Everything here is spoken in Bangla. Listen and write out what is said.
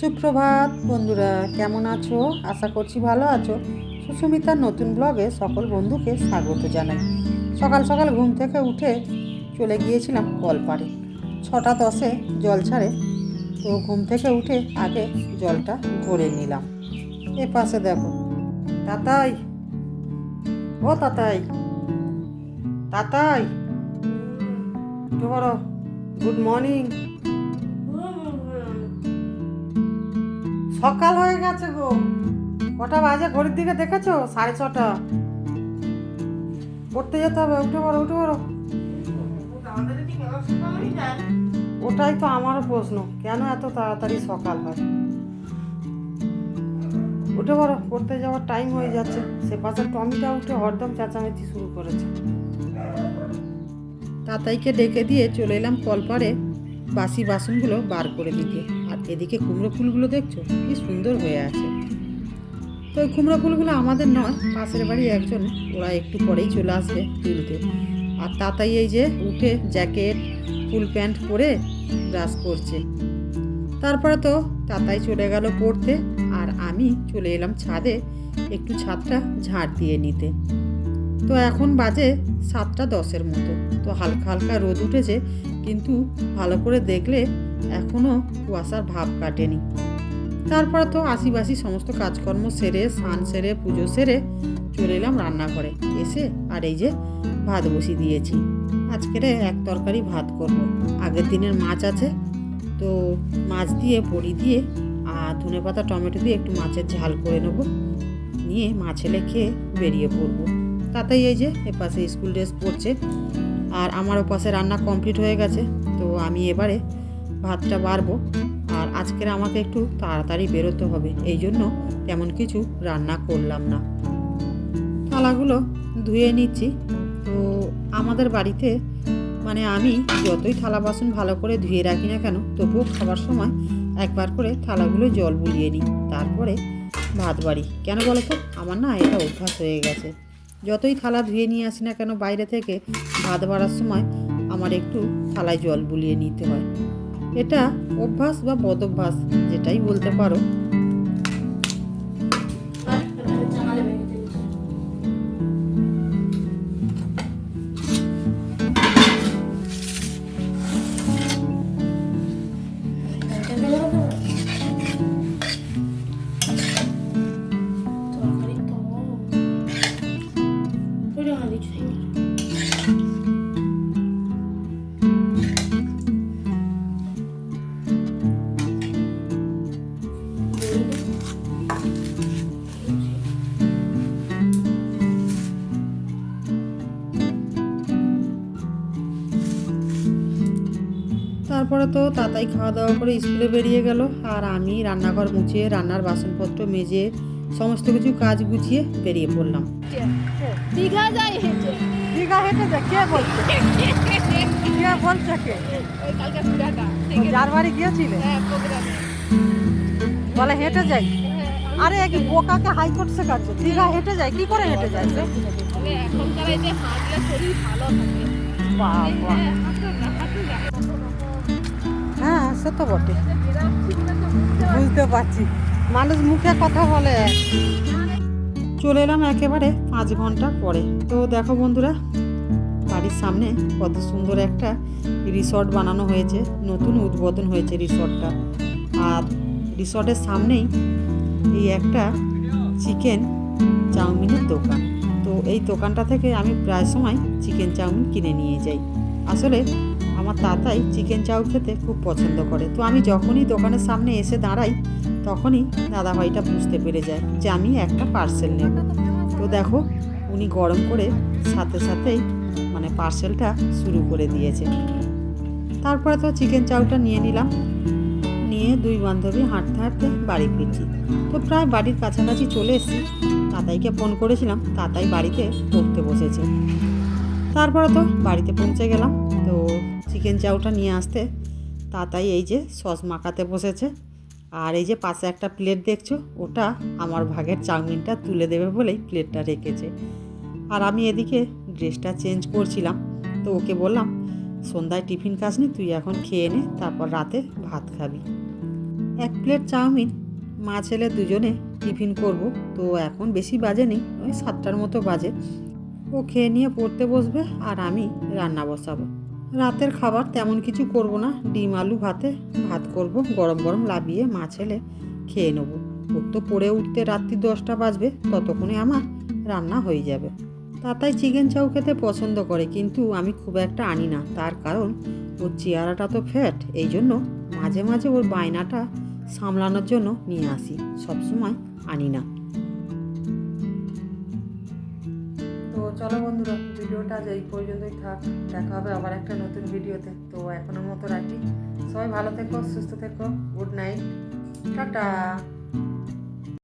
সুপ্রভাত, বন্ধুরা, কেমন আছো? আশা করছি ভালো আছো। সুস্মিতার নতুন ব্লগে সকল বন্ধুকে স্বাগত জানাই। সকাল সকাল ঘুম থেকে উঠে চলে গিয়েছিলাম কলপাড়ে। ছটা দশে জল ছাড়ে, তো ঘুম থেকে উঠে আগে জলটা ধরে নিলাম। এ পাশে দেখো, তাতাই। ও তাতাই তাতাই। বড় গুড মর্নিং। সকাল হয়ে গেছে গো। কটা বাজে ঘড়ির দিকে দেখেছ? সাড়ে ছটা। পড়তে যেতে হবে, উঠে পড়ো উঠে পড়ো। ওটাই তো আমারও প্রশ্ন, কেন এত তাড়াতাড়ি সকাল হয়? উঠে পড়ো, পড়তে যাওয়ার টাইম হয়ে যাচ্ছে। সে পাশে টমিটা উঠে হরদম চেঁচামেচি শুরু করেছে। তাতাইকে ডেকে দিয়ে চলে এলাম কলপারে বাসি বাসনগুলো বার করে দিতে। এদিকে কুমড়ো ফুলগুলো দেখছ? কি সুন্দর হয়ে আছে। তো ওই কুমড়ো ফুলগুলো আমাদের নয়, পাশের বাড়ি একজন, ওরা একটু পরেই চলে আসবে তুলতে। আর তাতাই এই যে উঠে জ্যাকেট, ফুল প্যান্ট পরে ব্রাশ করছে। তারপরে তো তাতাই চলে গেল পড়তে, আর আমি চলে এলাম ছাদে একটু ছাদটা ঝাড় দিয়ে নিতে। তো এখন বাজে সাতটা দশের মতো। তো হালকা হালকা রোদ উঠেছে, কিন্তু ভালো করে দেখলে এখনও কুয়াশার ভাব কাটেনি। তারপরে তো আশিবাসি সমস্ত কাজকর্ম সেরে, স্নান সেরে, পুজো সেরে চলে এলাম রান্নাঘরে। এসে আর এই যে ভাত বসিয়ে দিয়েছি। আজকের এক তরকারি ভাত করব। আগের দিনের মাছ আছে, তো মাছ দিয়ে, বড়ি দিয়ে আর ধনে পাতা টমেটো দিয়ে একটু মাছের ঝাল করে নেব। নিয়ে মাছ এলে খেয়ে বেরিয়ে পড়ব। তাতেই এই যে এপাশে স্কুল ড্রেস পরছে। আর আমার ওপাশে রান্না কমপ্লিট হয়ে গেছে, তো আমি এবারে ভাতটা বাড়বো। আর আজকের আমাকে একটু তাড়াতাড়ি বেরোতে হবে, এই জন্য তেমন কিছু রান্না করলাম না। থালাগুলো ধুয়ে নিচ্ছি। তো আমাদের বাড়িতে মানে আমি যতই থালা বাসন ভালো করে ধুয়ে রাখি না কেন, তবুও খাবার সময় একবার করে থালাগুলো জল বুলিয়ে নিই। তারপরে ভাত বাড়ি। কেন বলো তো? আমার না এটা অভ্যাস হয়ে গেছে। যতই থালা ধুয়ে নিয়ে আসি না কেন, বাইরে থেকে ভাত বাড়ার সময় আমার একটু থালায় জল বুলিয়ে নিতে হয়। এটা অভ্যাস বা বদভ্যাস, যেটাই বলতে পারো। তারপরে তো তাতাই খাওয়া দাওয়া করে স্কুলে বেরিয়ে গেল। আর আমি রান্নাঘর মুছিয়ে রান্নার বাসনপত্র মেজে সমস্ত কিছু কাজ গুছিয়ে বেরিয়ে পড়লাম। দীঘা যাই হেঁটে। দীঘা হেঁটে যা কে বলছে? কে বলছে কে? কালকে সুরাটা গিয়েছিলে? হ্যাঁ বলে হেঁটে যাই? আরে এক বোকাকে হাইকোর্ট শেখাচ্ছে। দীঘা হেঁটে যায় কি করে হেঁটে যায় সে মানে এখনকার এই যে হাঁটলে শরীর ভালো থাকে। বাবা হ্যাঁ। সে তো বটে? বুঝতে পারছি। মানুষ মুখে কথা বলে। চলে এলাম একেবারে পাঁচ ঘণ্টা পরে। তো দেখো বন্ধুরা, বাড়ির সামনে কত সুন্দর একটা রিসর্ট বানানো হয়েছে, নতুন উদ্বোধন হয়েছে রিসর্টটা আর রিসর্টের সামনেই এই একটা চিকেন চাউমিনের দোকান। তো এই দোকানটা থেকে আমি প্রায় সময় চিকেন চাউমিন কিনে নিয়ে যাই। আসলে আমার তাতাই চিকেন চাউ খেতে খুব পছন্দ করে। তো আমি যখনই দোকানের সামনে এসে দাঁড়াই, তখনই দাদাভাইটা বুঝতে পেরে যায় যে আমি একটা পার্সেল নেব। তো দেখো, উনি গরম করে সাথে সাথেই মানে পার্সেলটা শুরু করে দিয়েছে। তারপরে তো চিকেন চাউটা নিয়ে নিলাম। নিয়ে দুই বান্ধবী হাঁটতে হাঁটতে বাড়ি ফিরছি। তো প্রায় বাড়ির কাছাকাছি চলে এসেছি। তাতাইকে ফোন করেছিলাম, তাতাই বাড়িতে পড়তে বসেছে। তারপরে তো বাড়িতে পৌঁছে গেলাম। তো চিকেন চাউটা নিয়ে আসতে। তাতাই এই যে সস মাখাতে বসেছে। আর এই যে পাশে একটা প্লেট দেখছ, ওটা আমার ভাগের চাউমিনটা তুলে দেবে বলেই প্লেটটা রেখেছে। আর আমি এদিকে ড্রেসটা চেঞ্জ করছিলাম, তো ওকে বললাম, সন্ধ্যায় টিফিন খাসনি, তুই এখন খেয়ে নে, তারপর রাতে ভাত খাবি। এক প্লেট চাউমিন, মা ছেলে দুজনে টিফিন করব, তো এখন বেশি বাজে নেই, ওই সাতটার মতো বাজে। ও খেয়ে নিয়ে পড়তে বসবে, আর আমি রান্না বসাবো। রাতের খাবার তেমন কিছু করব না। ডিম, আলু ভাতে, ভাত করব, গরম গরম লাবিয়ে মা ছেলে খেয়ে নেব। ওর তো পড়ে উঠতে রাত্রি দশটা বাজবে, ততক্ষণে আমার রান্না হয়ে যাবে। তাতাই চিকেন চাউ খেতে পছন্দ করে, কিন্তু আমি খুব একটা আনি না। তার কারণ, ওর চেহারাটা তো ফ্যাট, এই জন্য মাঝে মাঝে ওর বায়নাটা সামলানোর জন্য নিয়ে আসি। সবসময় আনি না। চলো বন্ধুরা, ভিডিওটা এই পর্যন্তই থাক, দেখা হবে আবার একটা নতুন ভিডিওতে। তো এখনের মতো রাখি। সবাই ভালো থেকো, সুস্থ থেকো, গুড নাইট, টাটা।